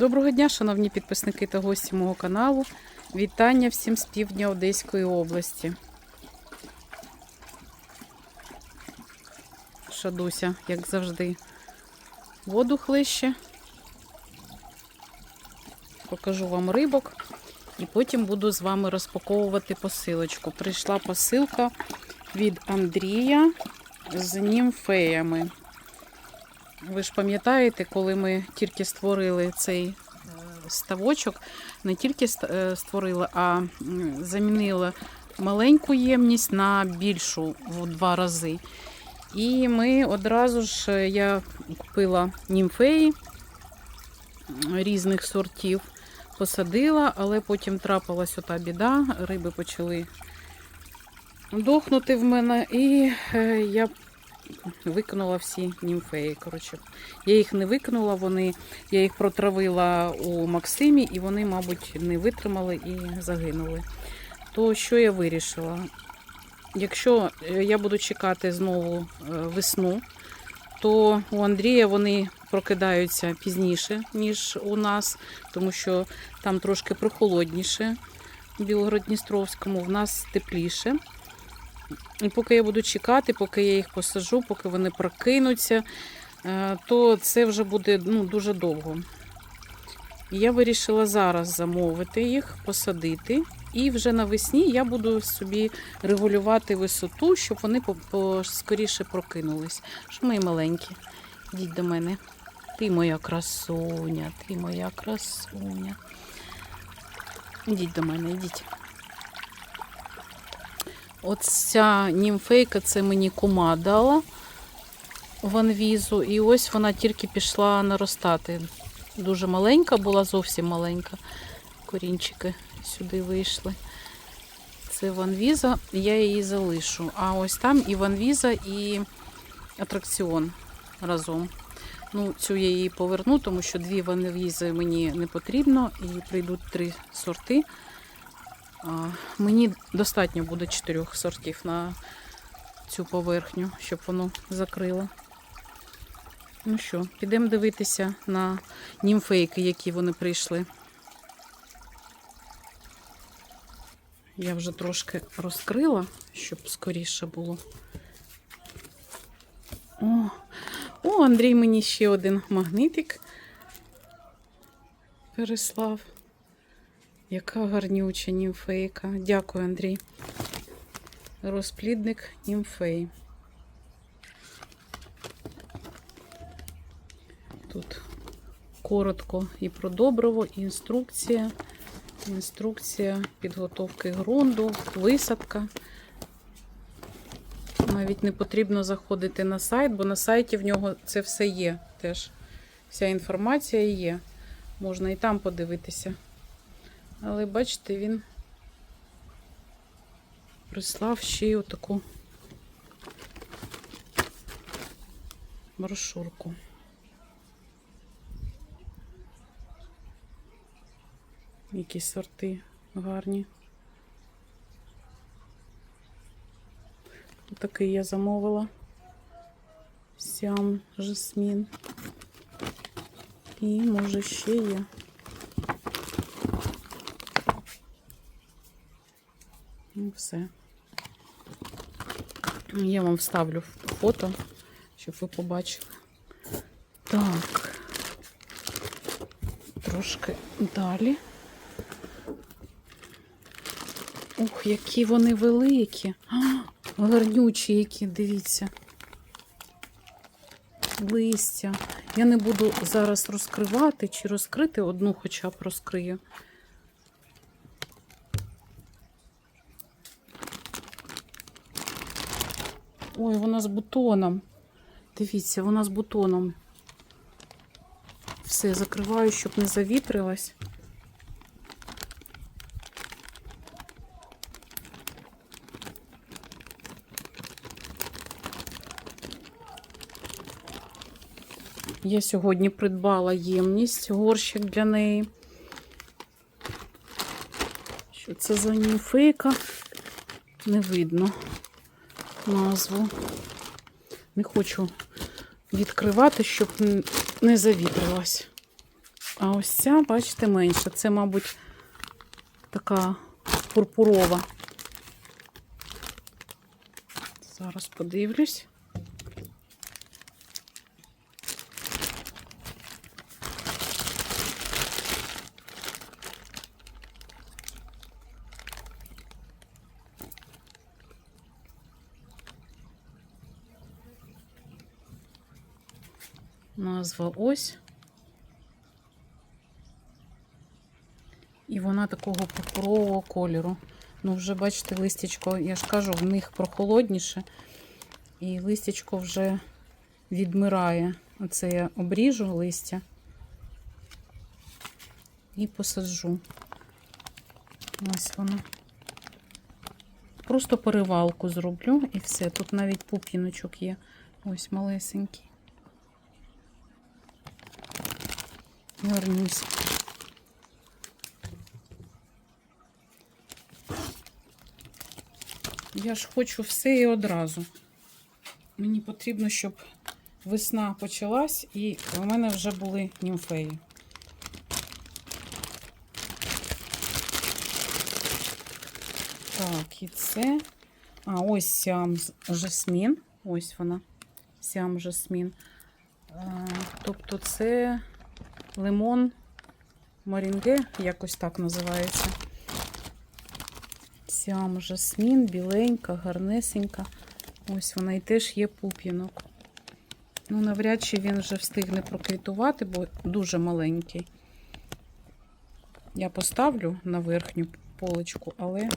Доброго дня, шановні підписники та гості мого каналу. Вітання всім з півдня Одеської області. Шадуся, як завжди, воду хлище. Покажу вам рибок і потім буду з вами розпаковувати посилочку. Прийшла посилка від Андрія з німфеями. Ви ж пам'ятаєте, коли ми тільки створили цей е, ставочок, не тільки е, а м, замінили маленьку ємність на більшу в два рази. І ми одразу ж е, я купила німфеї різних сортів, посадила, але потім трапилась ота біда, риби почали дохнути в мене, і я викинула всі німфеї. Коротше, я їх не викинула, вони, я їх протравила у Максимі, і вони, мабуть, не витримали і загинули. То що я вирішила? Якщо е, я буду чекати знову е, весну, то у Андрія вони прокидаються пізніше, ніж у нас, тому що там трошки прохолодніше в Білгород-Дністровському, в нас тепліше. І поки я буду чекати, поки я їх посажу, поки вони прокинуться, е, то це вже буде ну, дуже довго. Я вирішила зараз замовити їх, посадити. І вже навесні я буду собі регулювати висоту, щоб вони скоріше прокинулись. Що мої маленькі, йдіть до мене. Ти моя красуня, ти моя красуня. Йдіть до мене, йдіть. От ця німфейка, це мені кума дала в анвізу. І ось вона тільки пішла наростати. Дуже маленька була, зовсім маленька. Корінчики сюди вийшли. Це ванвіза, я її залишу. А ось там і ванвіза, і атракціон разом. Ну, цю я її поверну, тому що дві ванвізи мені не потрібно, і прийдуть три сорти. Мені достатньо буде чотирьох сортів на цю поверхню, щоб воно закрило. Ну що, підемо дивитися на німфейки, які вони прийшли. Я вже трошки розкрила, щоб скоріше було. О, о Андрій мені ще один магнитик переслав. Яка гарнюча німфейка. Дякую, Андрій. Розплідник німфей. Тут коротко і про добриво, інструкція. Інструкція підготовки ґрунту, висадка. Навіть не потрібно заходити на сайт, бо на сайті в нього це все є теж. Вся інформація є. Можна і там подивитися. Але бачите, він прислав ще й отаку брошурку. Які сорти гарні. Такий я замовила. Сям, жасмін. І може ще є. Ну, все. Я вам вставлю фото, щоб ви побачили. Так. Трошки далі. Ух, які вони великі. А, гарнючі які, дивіться. Листя. Я не буду зараз розкривати чи розкрити одну хоча б розкрию. Ой, вона з бутоном. Дивіться, вона з бутоном. Все, закриваю, щоб не завітрилась. Я сьогодні придбала ємність, горщик для неї. Що це за німфейка? Не видно назву. Не хочу відкривати, щоб не завітрилась. А ось ця, бачите, менша. Це, мабуть, така пурпурова. Зараз подивлюсь. Назва ось. І вона такого пурпурового кольору. Ну, вже бачите, листячко, я ж кажу, в них прохолодніше. І листячко вже відмирає. Оце я обріжу листя і посаджу. Ось воно. Просто перевалку зроблю і все. Тут навіть пуп'яночок є. Ось малесенький. Гарнюсь. Я ж хочу все і одразу. Мені потрібно, щоб весна почалась і у мене вже були німфеї. Так, і це. А, ось сям жасмін. Ось вона. Сям жасмін. Тобто це лимон марінге, якось так називається. Сям жасмін, біленька, гарнесенька. Ось вона і теж є пуп'янок. Ну, навряд чи він вже встигне проквітувати, бо дуже маленький. Я поставлю на верхню поличку, але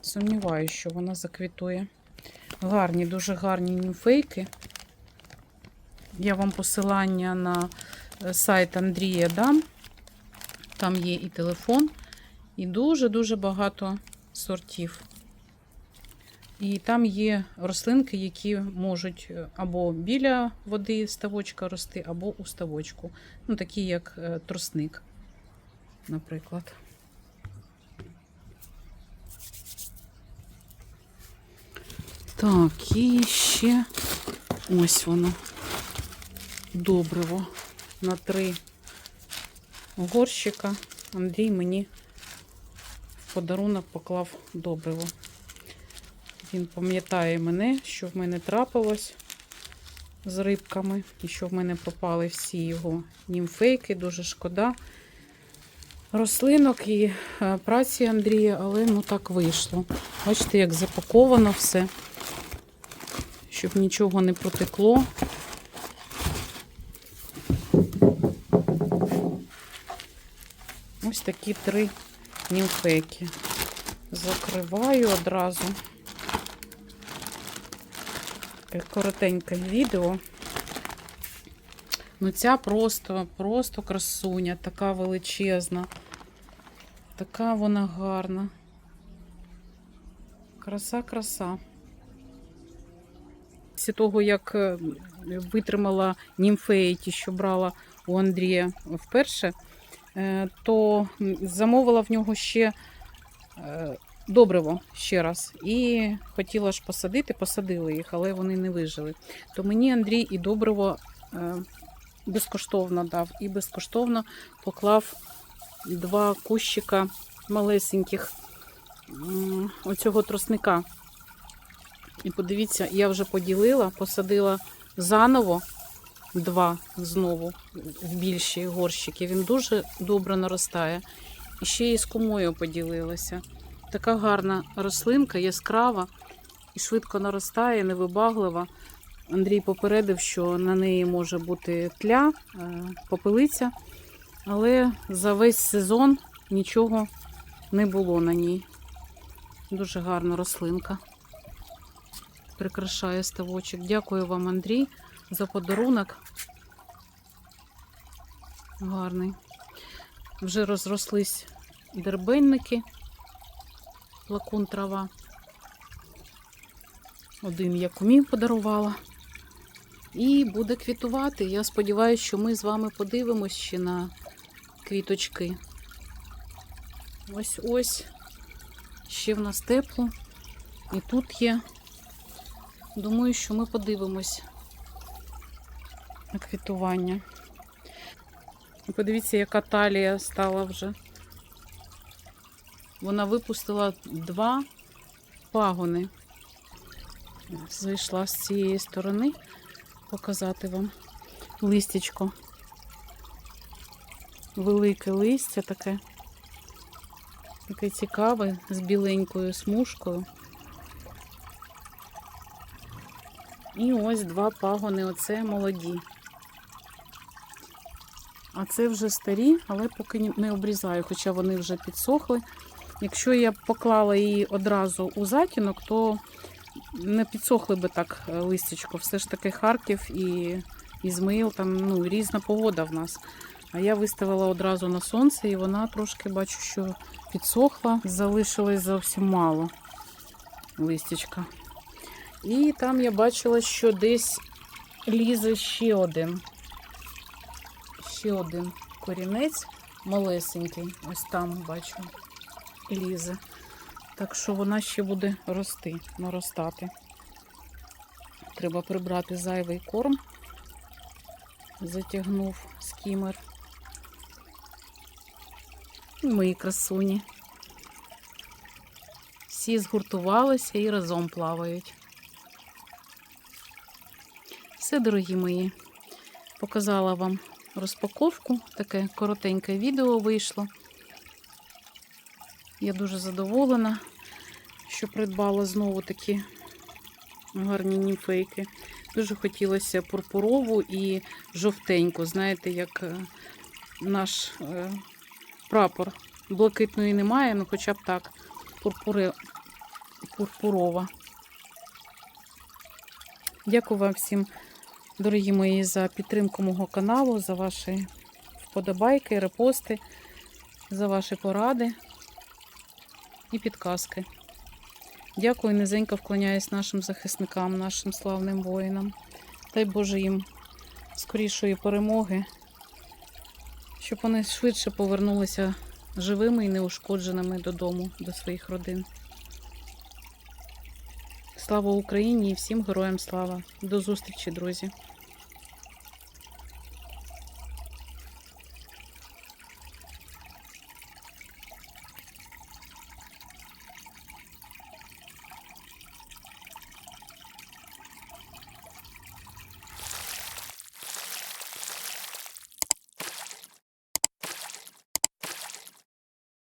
сумніваюся, що вона заквітує. Гарні, дуже гарні німфейки. Я вам посилання на сайт Андрія дам. Там є і телефон, і дуже-дуже багато сортів. І там є рослинки, які можуть е, або біля води ставочка рости, або у ставочку. Ну, такі як е, тросник, наприклад. Так, і ще ось воно. Добриво на три горщика. Андрій мені в подарунок поклав добриво. Він пам'ятає мене, що в мене трапилось з рибками, і що в мене пропали всі його німфейки. Дуже шкода рослинок і е, праці Андрія, але ну так вийшло. Бачите, як запаковано все, щоб нічого не протекло. Такі три німфеки. Закриваю одразу. Коротеньке відео. Ну, ця просто, просто красуня, така величезна. Така вона гарна. Краса, краса. Після того, як е, витримала німфеї, ті, що брала у Андрія вперше, е, то замовила в нього ще е, добриво ще раз. І хотіла ж посадити, посадили їх, але вони не вижили. То мені Андрій і добриво е, безкоштовно дав, і безкоштовно поклав два кущика малесеньких оцього тросника. І подивіться, я вже поділила, посадила заново два знову в більші горщики. Він дуже добре наростає. І ще і з кумою поділилася. Така гарна рослинка, яскрава і швидко наростає, невибаглива. Андрій попередив, що на неї може бути тля, е, попелиця, але за весь сезон нічого не було на ній. Дуже гарна рослинка. Прикрашає ставочок. Дякую вам, Андрій, за подарунок. Гарний. Вже розрослись дербенники, лакун трава. Один я кумів подарувала. І буде квітувати. Я сподіваюся, що ми з вами подивимось ще на квіточки. Ось ось. Ще в нас тепло. І тут є. Думаю, що ми подивимось квітування. Подивіться, яка талія стала вже. Вона випустила два пагони. Зайшла з цієї сторони показати вам листячко. Велике листя таке. Таке цікаве, з біленькою смужкою. І ось два пагони, оце молоді. А це вже старі, але поки не обрізаю, хоча вони вже підсохли. Якщо я поклала її одразу у затінок, то не підсохли би так е, листячко. Все ж таки Харків і Ізмаїл, там ну, різна погода в нас. А я виставила одразу на сонце, і вона трошки бачу, що підсохла. Залишилось зовсім мало листячка. І там я бачила, що десь лізе ще один. Ще один корінець малесенький. Ось там бачу лізе. Так що вона ще буде рости, наростати. Треба прибрати зайвий корм. Затягнув скімер. І Мої красуні. Всі згуртувалися і разом плавають. Все, дорогі мої, показала вам розпаковку. Таке коротеньке відео вийшло. Я дуже задоволена, що придбала знову такі гарні німфейки. Дуже хотілося пурпурову і жовтеньку. Знаєте, як е, наш е, прапор. Блакитної немає, ну хоча б так, пурпури, пурпурова. Дякую вам всім, дорогі мої, за підтримку мого каналу, за ваші вподобайки, репости, за ваші поради і підказки. Дякую, низенько вклоняюсь нашим захисникам, нашим славним воїнам. Дай Боже їм скорішої перемоги, щоб вони швидше повернулися живими і неушкодженими додому, до своїх родин. Слава Україні і всім героям слава! До зустрічі, друзі!